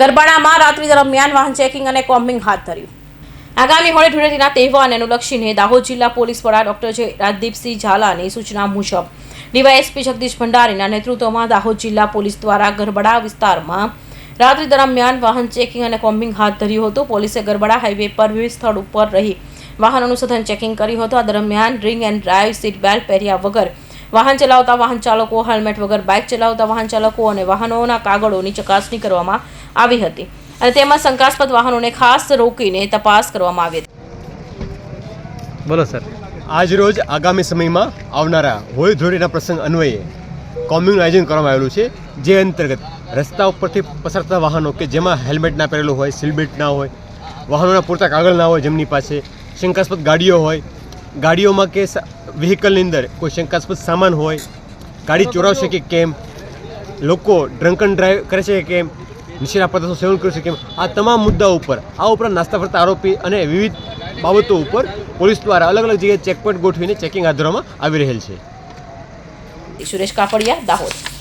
ગરબાડામાં રાત્રિ દરમિયાન વાહન ચેકિંગ અને કોમ્બિંગ હાથ ધર્યું. આગામી હોળી ધૂળેટીના તહેવારને અનુલક્ષીને દાહોદ જિલ્લા પોલીસ વડા ડોક્ટર જે રાજદીપસિંહ ઝાલાની સૂચના મુજબ ડીવાયએસપી જગદીશ ભંડારીના નેતૃત્વમાં દાહોદ જિલ્લા પોલીસ દ્વારા ગરબડા વિસ્તારમાં રાત્રિ દરમિયાન વાહન ચેકિંગ અને કોમ્બિંગ હાથ ધર્યું હતું. પોલીસે ગરબડા હાઈવે પર વિવિધ સ્થળ ઉપર રહી વાહનોનું સઘન ચેકિંગ કર્યું હતું. આ દરમિયાન drink and drive, seat belt પહેર્યા વગર વાહન ચલાવતા વાહન ચાલકો, હેલ્મેટ વગર બાઇક ચલાવતા વાહન ચાલકો અને વાહનોના કાગળોની ચકાસણી કરવામાં આવી હતી અને તેમાં શંકાસ્પદ વાહનોને ખાસ રોકીને તપાસ કરવામાં આવી હતી. બોલો સર. આજરોજ આગામી સમયમાં આવનારા હોળી ધૂળેટીના પ્રસંગ અન્વયે કોમ્બિંગનું આયોજન કરવામાં આવેલું છે જે અંતર્ગત રસ્તા ઉપરથી પસાર થતા વાહનો કે જેમાં હેલ્મેટ ના પહેરેલું હોય સીલબેલ્ટ ના હોય વાહનોના પૂરતા કાગળ ના હોય જેમની પાસે શંકાસ્પદ ગાડીઓ હોય ગાડીઓમાં કે વ્હીકલની અંદર કોઈ શંકાસ્પદ સામાન હોય ગાડી ચોરાવશે કે કેમ લોકો ડ્રંક એન્ડ ડ્રાઈવ કરે છે કે કેમ નશીલા પદાર્થનું સેવન કરી કેમ? આ તમામ મુદ્દાઓ ઉપર, આ ઉપરાંત નાસ્તા ફરતા આરોપી અને વિવિધ બાબતો ઉપર પોલીસ દ્વારા અલગ અલગ જગ્યાએ ચેકપોઇન્ટ ગોઠવીને ચેકિંગ હાથ ધરવામાં આવી રહેલ છે. સુરેશ કાપડિયા, દાહોદ.